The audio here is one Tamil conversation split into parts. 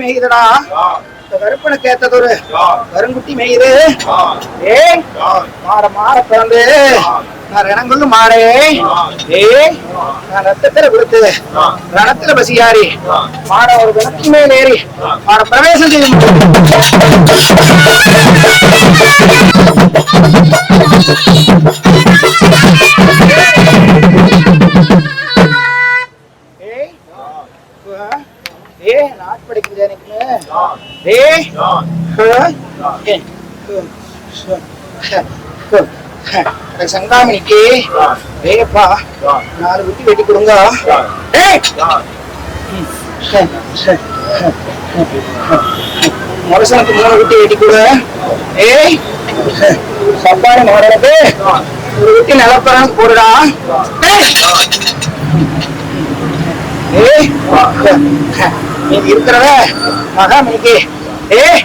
மேயுதுடா இந்த கருப்பனுக்கு ஏத்ததொரு கருங்குட்டி மேயுது ஏய் மாற மாற பிறந்து நான் ரணங்குள்ளு மாறே. ஏய் நான் ரத்தத்துல விழுத்து ரணத்துல பசியாரி மாற ஒரு கணக்கு மேல் ஏறி மாற பிரவேசம் செய்து ஏய் சங்காமணிக்கு ஏப்பா நாலு குட்டி வெட்டி கொடுங்க. ஏய்! முரசனுக்கு மூணு குட்டி வெட்டி கொடு. ஏய்! சப்பாடு மாடலுக்கு ஒரு குட்டி நிலப்பரம் போடுடா. ஏய்! ஏய்! நீ இருக்கிறவ மகாமணிக்கு. ஏய்!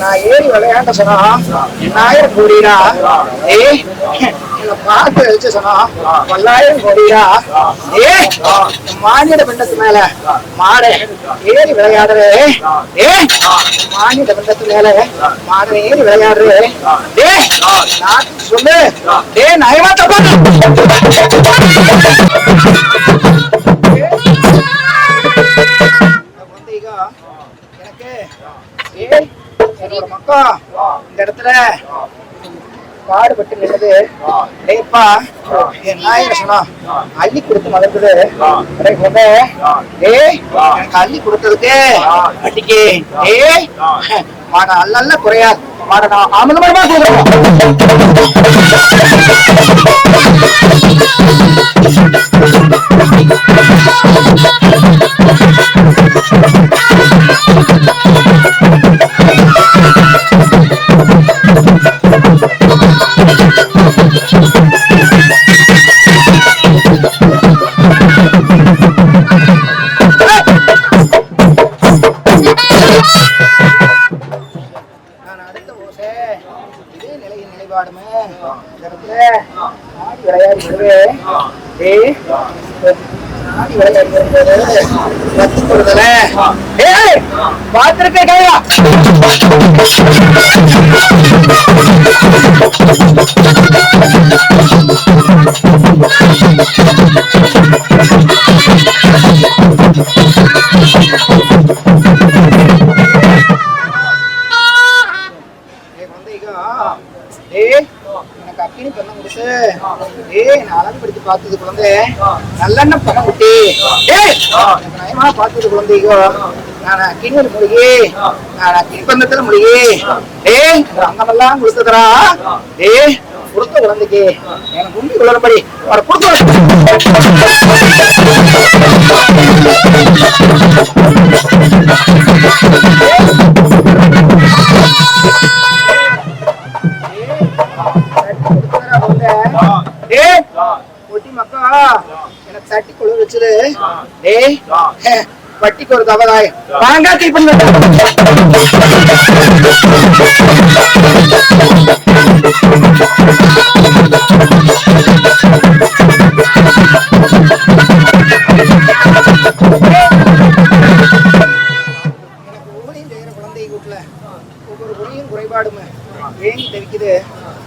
நான் ஏறி விளையாண்ட சொன்னா எண்ணாயிரம் கோடிடா. ஏ என்ன பார்த்து வச்சு சொன்னா பல்லாயிரம் கோடிடா. ஏ மானிட பிண்டத்து மேல மாடு ஏறி விளையாடுற. ஏ மானிட பிண்டத்து மேல மாடு ஏறி விளையாடுற. ஏய் நான் சொல்லு ஏய் நயமா தப்பா என்னோட இந்த இடத்துல பாடுபட்டு நின்னது டேப்பா என் நாயர் சொன்னா அள்ளி கொடுத்து மலர்ந்தது. டேய் எனக்கு அள்ளி கொடுத்ததுக்கு அட்டிக்கு ஏய் மாட அல்ல குறையாது மாட நான் அமலமா நிலையின் ஆடி விளையாடி வருவேன் ஏய் ஆடி விளையாடி வரும்போது கத்து கொடுதல ஏய் பார்த்திருக்க கையா ஏய் நான் அழகு படித்து பார்த்தது குழந்தை நல்லெண்ண பண்ண குட்டி. ஏய்! எனக்கு நயமா பார்த்தது குழந்தைங்க நான் அக்கினியில் முழுகி நான் அக்கினி பந்தத்துல முழுகி ஏய் அங்கமெல்லாம் கொடுத்ததுடா. ஏய் கொடுத்த குழந்தைக்கு எனக்கு உண்மை உலகப்படி அவரை கொடுத்து எனக்கு தட்டி கொழு ஏய் வட்டிக்கு ஒரு தவறாய் வாங்க எனக்கு குழந்தை ஒவ்வொரு ஒளியும் குறைபாடுமே ஏங்கி தவிக்குது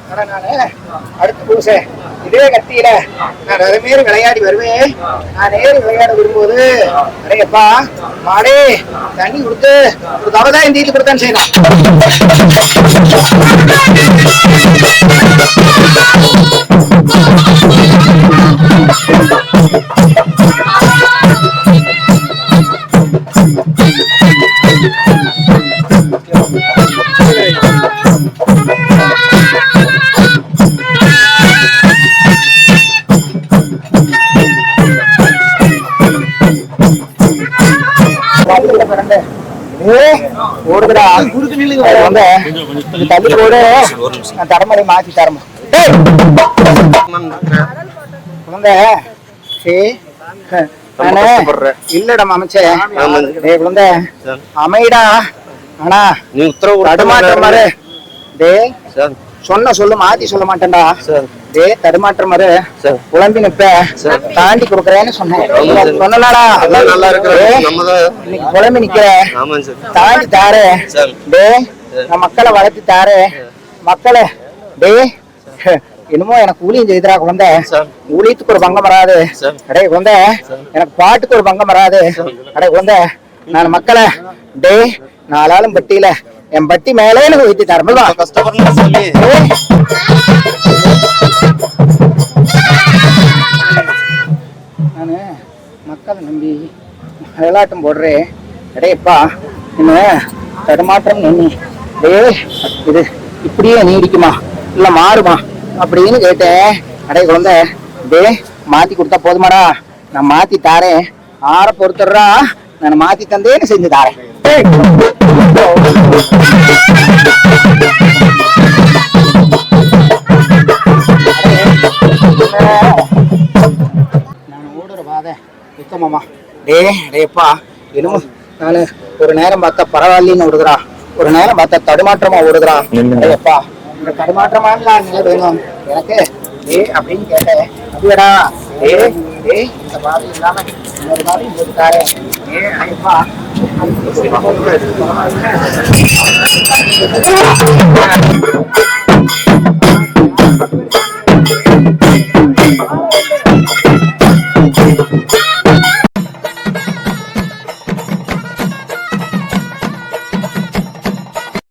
ஆனா அடுத்து அடுத்த பூசை இதே கத்தியில. நான் ரதமேறி விளையாடி வருவேன். நான் நேரு விளையாட வரும்போது அடையப்பா மாடே தண்ணி கொடுத்து ஒரு தவதான் இந்த வீட்டுக்கு கொடுத்தான்னு செய்யணும் ஓடுதுடா வந்து தள்ளி போடு. நான் தரமலை மாத்தி தரமா. குழந்தை சே. ரொம்ப நானு கஷ்டப்படுறேன். இல்லடா அமைச்சே ஆமாங்க. டேய் குழந்தை. சார். அமைடா ஆனா நீ உத்தரவு தடுமாற்றம் மாறு. டேய். சார். சொன்ன சொல்லு மாத்தி சொல்ல மாட்டேன்டா. சார். டேய் தடுமாற்றம் மாறு சார். குழம்பி நிப்ப. தாண்டி கொடுக்குறேன்னு சொன்னேன். சொன்னலாடா நல்லா இன்னைக்கு குழம்பி நிக்கிற. தாண்டி தாரு. டேய் நான் மக்களை வளர்த்து தாரு. மக்களை டேய் என்னமோ எனக்கு ஊழியம் செய்துடா குழந்தை. ஊழியத்துக்கு ஒரு பங்கம் வராது. அடே குழந்தை எனக்கு பாட்டுக்கு ஒரு பங்கம் வராது. அடே குழந்தை நான் மக்களை டேய் நாலாளும் பட்டியில என் பட்டி மேலே எனக்கு வைத்து தரம்பா கஷ்டப்படுறேன் சாமி நானு மக்களை நம்பி விளையாட்டம் போடுறேன். அடேப்பா என்ன? தடுமாற்றம் எண்ணி டேய் இது இப்படியே நீடிக்குமா? இல்ல மாறுமா? அப்படின்னு கேட்டேன். அடே குழந்தை. டே மாத்தி கொடுத்தா போதுமாடா. நான் மாத்தி தாரேன். ஆற பொறுத்துடுறா. நான் மாத்தி தந்தேன்னு செஞ்சு தாரேன். டேய். நான் ஓடுற பாதை நிக்கமாமா டே டேப்பா. என்னமோ நானு ஒரு நேரம் பார்த்தா பரவாயில்லன்னு ஓடுகிறா ஒரு நேரம் பார்த்தா தடுமாற்றமா ஓடுகிறா டேப்பா இந்த தடுமாற்றமான நிலை வேணும். எனக்கு டே அப்படின்னு கேட்டேன். அப்படியடா? டே டே இந்த பாதை இல்லாம இன்னொரு பாதை போட்டுக்காரே ஏ ஐயப்பா Let's see.